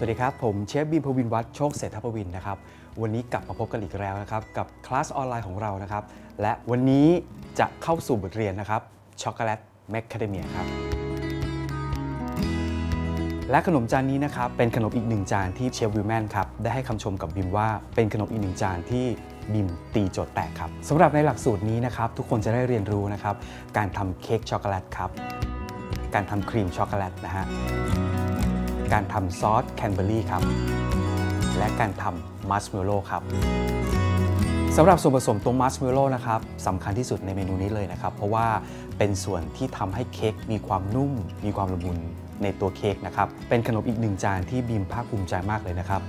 สวัสดีครับ ผมเชฟบีมพวินวัฒน์โชคเศรษฐพวินนะครับ วันนี้กลับมาพบกันอีกแล้วนะครับ กับคลาสออนไลน์ของเรานะครับ และวันนี้จะเข้าสู่บทเรียนนะครับช็อกโกแลตแมคคาเดเมียครับ และขนมจานนี้นะครับ เป็นขนมอีกหนึ่งจานที่เชฟวิลแมนครับ ได้ให้คำชมกับบิมว่าเป็นขนมอีกหนึ่งจานที่บิมตีโจทย์แตกครับสำหรับในหลักสูตรนี้นะครับ ทุกคนจะได้เรียนรู้นะครับ การทำเค้กช็อกโกแลตครับ การทำครีมช็อกโกแลตนะฮะ การทำซอสแคนเบอรี่ครับ และการทำมัสเมลโล่ครับสำหรับส่วนผสมตัวมัสเมลโล่นะครับสำคัญที่สุดในเมนูนี้เลยนะครับ เพราะว่าเป็นส่วนที่ทำให้เค้กมีความนุ่ม มีความละมุนในตัวเค้กนะครับ เป็นขนมอีกหนึ่งจานที่บีมภาคภูมิใจมากเลยนะครับ